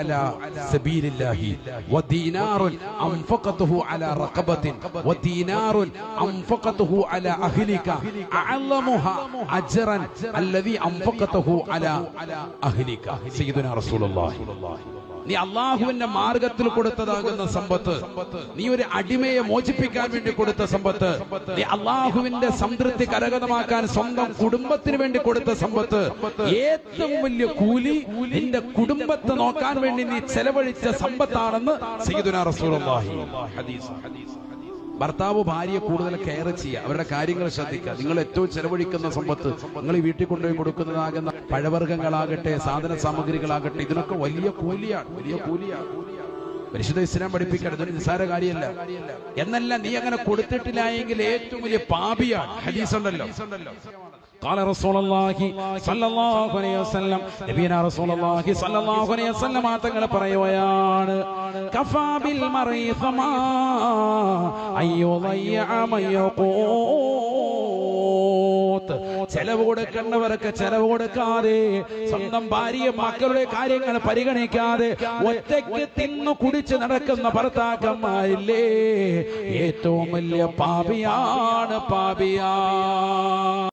അലാ സബീലില്ലാഹി. അലാ അഹ്ലിക. അജ്റൻ അല്ലദീ അലാ അഹ്ലിക. സയ്യിദുനാ നീ അള്ളാഹുവിന്റെ മാർഗത്തിൽ കൊടുത്തതാകുന്ന സമ്പത്ത് നീ ഒരു അടിമയെ മോചിപ്പിക്കാൻ വേണ്ടി കൊടുത്ത സമ്പത്ത് നീ അള്ളാഹുവിന്റെ സംതൃപ്തി കരഗതമാക്കാൻ സ്വന്തം കുടുംബത്തിന് വേണ്ടി കൊടുത്ത സമ്പത്ത് ഏറ്റവും വലിയ കൂലി നിന്റെ കുടുംബത്തെ നോക്കാൻ വേണ്ടി നീ ചെലവഴിച്ച സമ്പത്താണെന്ന് സയ്യിദുനാ റസൂലുള്ളാഹി. ഹദീസ് ഭർത്താവ് ഭാര്യയെ കൂടുതൽ കെയർ ചെയ്യുക. അവരുടെ കാര്യങ്ങൾ ശ്രദ്ധിക്കുക. നിങ്ങൾ ഏറ്റവും ചെലവഴിക്കുന്ന സമ്പത്ത് നിങ്ങൾ ഈ വീട്ടിൽ കൊണ്ടുപോയി കൊടുക്കുന്നതാകുന്ന പഴവർഗങ്ങളാകട്ടെ സാധന സാമഗ്രികളാകട്ടെ ഇതിനൊക്കെ വലിയ കൂലിയാണ്. വലിയ കൂലിയാണ്. പരിശുദ്ധ ഇസ്ലാം പഠിപ്പിക്കണം ഇതൊരു നിസ്സാര കാര്യമല്ല എന്നല്ല നീ അങ്ങനെ കൊടുത്തിട്ടില്ല എങ്കിൽ ഏറ്റവും വലിയ പാപിയാണ് ഹദീസ് ഉണ്ടല്ലോ قال رسول الله صلى الله عليه وسلم നബിയന رسول الله صلى الله عليه وسلم തങ്ങൾ പറയുകയാണ് കഫാ ബിൽ മറി സമാ അയ്യുളയ്യ മയ്യഖൂത്ത് ചെലവ് കൊടുക്കേണ്ടവർക്ക് ചെലവ് കൊടുക്കാതെ സ്വന്തം ഭാര്യ മക്കളുടെ കാര്യങ്ങൾ പരിഗണിക്കാതെ ഒറ്റയ്ക്ക് തിന്നു കുടിച്ച് നടക്കുന്ന ഭർത്താക്കന്മാരില്ലേ? ഏറ്റവും വലിയ പാപിയാണ് പാപിയാ.